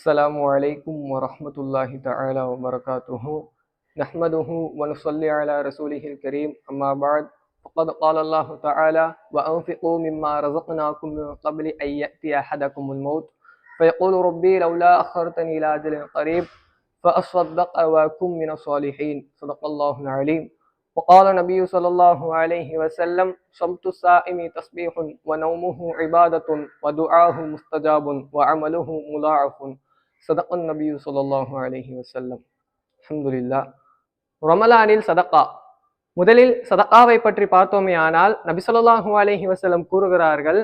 السلام عليكم ورحمة الله تعالى وبركاته. نحمده ونصلي على رسوله الكريم. أما بعد فقد قال الله تعالى وأنفقوا مما رزقناكم من قبل أن يأتي أحدكم الموت. فيقول ربي لولا أخرتني إلى أجل قريب فأصدق وأكن من الصالحين. صدق الله العليم. وقال النبي صلى الله عليه وسلم صمت الصائم تسبيح ونومه عبادة ودعاه مستجاب وعمله مضاعف. சதக்கன் நபி சொல்லாஹு அலஹி வசல்லம் அஹமதுல்லா ரமலானில் சதக்கா. முதலில் சதக்காவை பற்றி பார்த்தோமே ஆனால் நபி சொல்லாஹு அலஹி வசல்லம் கூறுகிறார்கள்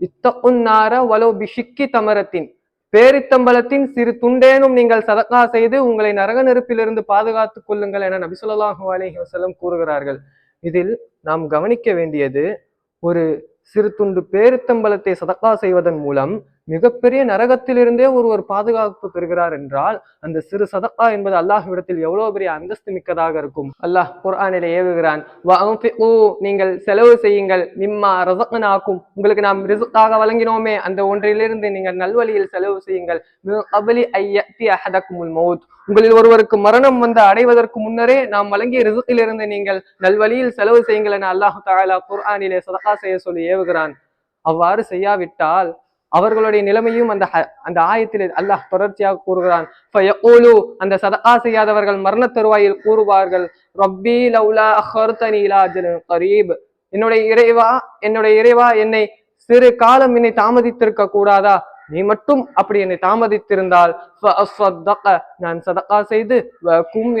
இத்தகுன்னார வலோ பிஷிக்கி தமரத்தின் பேரித்தம்பலத்தின் சிறு துண்டேனும் நீங்கள் சதக்கா செய்து உங்களை நரக நெருப்பிலிருந்து பாதுகாத்துக் கொள்ளுங்கள் என நபிசுல்லாஹு அலஹி வசலம் கூறுகிறார்கள். இதில் நாம் கவனிக்க வேண்டியது ஒரு சிறு துண்டு பேரித்தம்பலத்தை சதக்கா செய்வதன் மூலம் மிகப்பெரிய நரகத்திலிருந்தே ஒருவர் பாதுகாப்பு பெறுகிறார் என்றால் அந்த சிறு சதக்கா என்பது அல்லாஹ்விடத்தில் எவ்வளவு பெரிய அந்தஸ்து மிக்கதாக இருக்கும்? அல்லாஹ் குர்ஆனிலே ஏவுகிறான் நீங்கள் செலவு செய்யுங்கள் மிம்மா ரசகனாக்கும் உங்களுக்கு நாம் ரிசுக்காக வழங்கினோமே அந்த ஒன்றிலிருந்து நீங்கள் நல்வழியில் செலவு செய்யுங்கள். அபலி கப்லி அஹதக்குமுல் மௌத். உங்களில் ஒருவருக்கு மரணம் வந்து அடைவதற்கு முன்னரே நாம் வழங்கிய ரிசுக்கிலிருந்து நீங்கள் நல்வழியில் செலவு செய்யுங்கள் என அல்லாஹு தஆலா குர்ஆனிலே சதகா செய்ய சொல்லி ஏவுகிறான். அவ்வாறு செய்யாவிட்டால் அவர்களுடைய நிலைமையும் அந்த அந்த ஆயத்தில் அல்லாஹ் தொடர்ச்சியாக கூறுகிறான். அந்த சதகா செய்யாதவர்கள் மரண தருவாயில் கூறுவார்கள் ரப்பி லவ்லா அஹர்தனிலா கரீப். என்னுடைய இறைவா என்னுடைய இறைவா என்னை சிறு காலம் என்னை தாமதித்திருக்க கூடாதா? நீ மட்டும் அப்படி என்னை தாமதித்திருந்தால் நான் சதகா செய்து கும்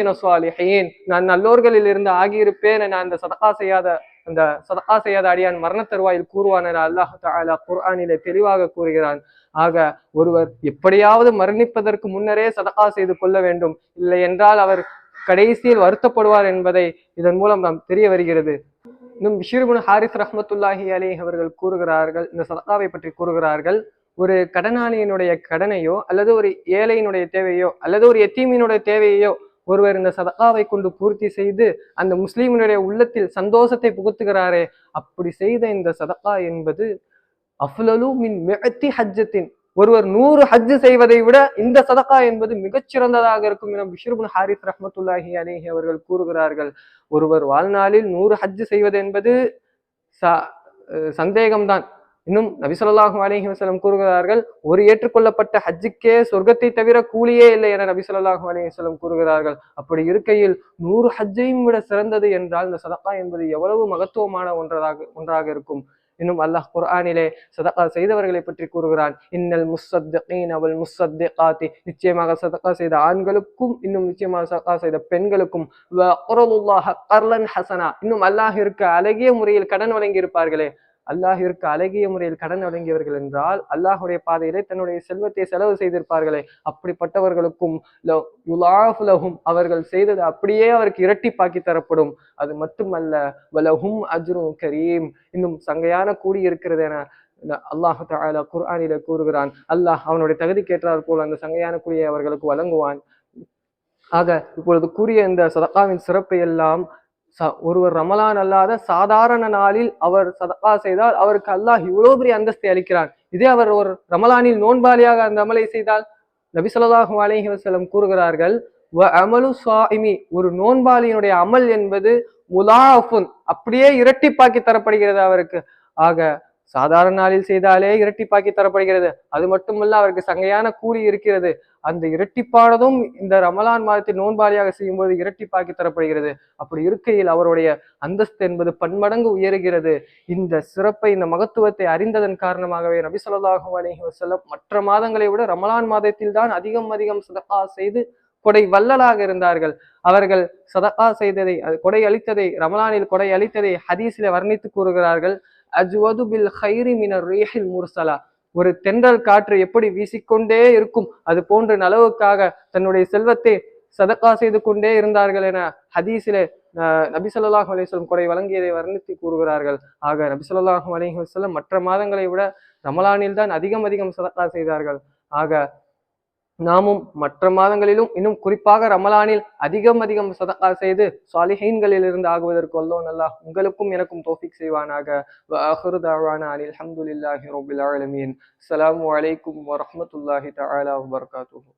நான் நல்லோர்களில் இருந்து ஆகியிருப்பேன் நான் அந்த சதகா செய்யாத அந்த சதகா செய்யாத அடியான் மரண தருவாயில் கூறுவான் என அல்லாஹ் தாலா குர்ஆனிலே தெளிவாக கூறுகிறான். ஆக ஒருவர் எப்படியாவது மரணிப்பதற்கு முன்னரே சதகா செய்து கொள்ள வேண்டும். இல்லை என்றால் அவர் கடைசியில் வருத்தப்படுவார் என்பதை இதன் மூலம் நாம் தெரிய வருகிறது. இன்னும் பிஷீர்புன் ஹாரிஸ் ரஹமத்துல்லாஹி அலி அவர்கள் கூறுகிறார்கள் இந்த சதகாவை பற்றி கூறுகிறார்கள் ஒரு கடனாளியினுடைய கடனையோ அல்லது ஒரு ஏழையினுடைய தேவையோ அல்லது ஒரு எத்தீமியினுடைய தேவையோ ஒருவர் இந்த சதகாவை கொண்டு பூர்த்தி செய்து அந்த முஸ்லீமினுடைய உள்ளத்தில் சந்தோஷத்தை புகுத்துகிறாரே அப்படி செய்த இந்த சதகா என்பது அஃலலு மின் மிகத்தி ஹஜ்ஜத்தின். ஒருவர் நூறு ஹஜ் செய்வதை விட இந்த சதகா என்பது மிகச்சிறந்ததாக இருக்கும் என பிஷர்புன் ஹாரிஸ் ரஹமத்துல்லாஹி அலேஹி அவர்கள் கூறுகிறார்கள். ஒருவர் வாழ்நாளில் நூறு ஹஜ் செய்வது என்பது ச- சந்தேகம்தான். இன்னும் நபி ஸல்லல்லாஹு வசலம் கூறுகிறார்கள் ஒரு ஏற்றுக்கொள்ளப்பட்ட ஹஜ்ஜுக்கே சொர்க்கத்தை தவிர கூலியே இல்லை என நபி ஸல்லல்லாஹு வசலம் கூறுகிறார்கள். அப்படி இருக்கையில் நூறு ஹஜ்ஜையும் விட சிறந்தது என்றால் இந்த சதகா என்பது எவ்வளவு மகத்துவமான ஒன்றதாக ஒன்றாக இருக்கும். இன்னும் அல்லாஹ் குர்ஆனிலே சதகா செய்தவர்களை பற்றி கூறுகிறான் இன்னல் முஸ்ஸத்திகீன வல் முஸ்ஸத்திகாத்தி. நிச்சயமாக சதகா செய்த ஆண்களுக்கும் இன்னும் நிச்சயமாக சதகா செய்த பெண்களுக்கும் கர்லன் ஹசனா. இன்னும் அல்லாஹ் இருக்க அழகிய முறையில் கடன் வழங்கி இருப்பார்களே அல்லாஹிற்கு அழகிய முறையில் கடன் வழங்கியவர்கள் என்றால் அல்லாஹுடைய பாதையிலே தன்னுடைய செல்வத்தை செலவு செய்திருப்பார்களே. அப்படிப்பட்டவர்களுக்கும் லவ் லஹும் அவர்கள் செய்தது அப்படியே அவருக்கு இரட்டிப்பாக்கி தரப்படும். அது மட்டுமல்ல வலஹும் அஜ்ரும் கரீம். இன்னும் சங்கையான கூடி இருக்கிறது என அல்லாஹு தஆலா குர்ஆனில கூறுகிறான். அல்லாஹ் அவனுடைய தகுதிக்கேற்றார் போல் அந்த சங்கையான கூலியை அவர்களுக்கு வழங்குவான். ஆக இப்பொழுது கூறிய இந்த சதகாவின் சிறப்பை எல்லாம் ச- ஒருவர் ரமலான் அல்லாத சாதாரண நாளில் அவர் சதகா செய்தால் அவருக்கு அல்லாஹ் இவ்வளோ பெரிய அந்தஸ்தை அளிக்கிறான். இதே அவர் ஒரு ரமலானில் நோன்பாளியாக அந்த அமலை செய்தால் நபி சொல்லாஹு அலஹி வசலம் கூறுகிறார்கள் "வ அமலு சுவாமி ஒரு நோன்பாளியினுடைய அமல் என்பது முலாஃபுன் அப்படியே இரட்டிப்பாக்கி தரப்படுகிறது அவருக்கு. ஆக சாதாரண நாளில் செய்தாலே இரட்டிப்பாக்கி தரப்படுகிறது. அது மட்டுமல்ல அவருக்கு சங்கையான கூலி இருக்கிறது. அந்த இரட்டிப்பானதும் இந்த ரமலான் மாதத்தில் நோன்பாளியாக செய்யும்போது இரட்டிப்பாக்கி தரப்படுகிறது. அப்படி இருக்கையில் அவருடைய அந்தஸ்து என்பது பன்மடங்கு உயருகிறது. இந்த சிறப்பை இந்த மகத்துவத்தை அறிந்ததன் காரணமாகவே நபி ஸல்லல்லாஹு அலைஹி மற்ற மாதங்களை விட ரமலான் மாதத்தில் தான் அதிகம் அதிகம் சதகா செய்து கொடை வள்ளலாக இருந்தார்கள். அவர்கள் சதகா செய்ததை அது கொடை அளித்ததை ரமலானில் கொடை அளித்ததை ஹதீஸிலே வர்ணித்து கூறுகிறார்கள். அஜ்வது பில் ஹைரி மினர் ரீஹில் முர்சலா. ஒரு தென்றல் காற்று எப்படி வீசிக்கொண்டே இருக்கும் அது போன்ற நலவுக்காக தன்னுடைய செல்வத்தை சதக்கா செய்து கொண்டே இருந்தார்கள் என ஹதீஸிலே அஹ், நபி ஸல்லல்லாஹு அலைஹி வழங்கியதை வர்ணித்து கூறுகிறார்கள். ஆக நபி ஸல்லல்லாஹு அலைஹி மற்ற மாதங்களை விட ரமலானில் தான் அதிகம் அதிகம் சதக்கா செய்தார்கள். ஆக நாமும் மற்ற மாதங்களிலும் இன்னும் குறிப்பாக ரமலானில் அதிகம் அதிகம் சதகா செய்து சாலிஹீன்களிலிருந்து ஆகுவதற்கு அல்லோ நல்லா உங்களுக்கும் எனக்கும் தோஃபிக் செய்வானாக. வஆஹிரு தஅவானா அனில் ஹம்துலில்லாஹி ரப்பில் ஆலமீன். அஸ்ஸலாமு அலைக்கும் வரஹ்மத்துல்லாஹி தஆலா வபரகாத்துஹு.